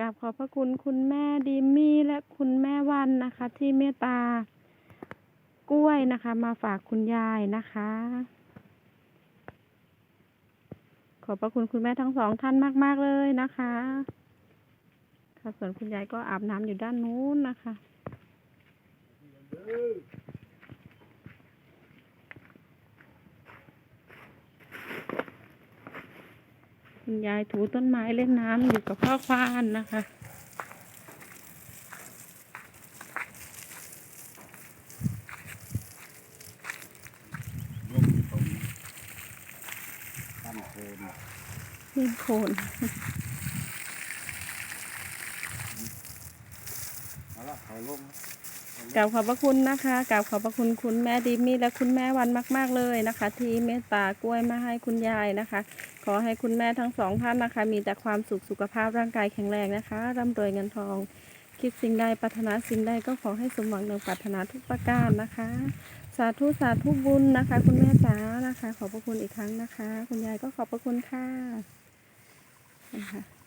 กราบขอบพระคุณคุณแม่ดิมมี่และคุณแม่วันนะคะ ที่เมตตากล้วยนะคะ มาฝากคุณยายนะคะ ขอบพระคุณคุณแม่ทั้งสองท่านมาก ๆ เลยนะคะ ค่ะส่วนคุณยายก็อาบน้ำอยู่ด้านนู้นนะคะ คุณยายถูต้นไม้เล่นน้ำอยู่กับพ่อควานนะคะ ร่มตรงตั้นโคนนี่โคนเอาละเขาลง กราบขอบพระคุณนะคะกราบขอบพระคุณคุณแม่ดิมมี่และคุณแม่วันมาก ๆเลยนะคะ ที่เมตตากล้วยมาให้คุณยายนะคะ ขอให้คุณแม่ทั้งสองท่านนะคะ มีแต่ความสุขสุขภาพร่างกายแข็งแรงนะคะร่ำรวยเงินทอง คิดสิ่งใดปรารถนาสิ่งใดก็ขอให้สมหวังดังปรารถนาทุกประการนะคะ สาธุสาธุบุญนะคะ คุณแม่จ๋านะคะ ขอบพระคุณอีกครั้งนะคะ คุณยายก็ขอบพระคุณค่ะนะคะ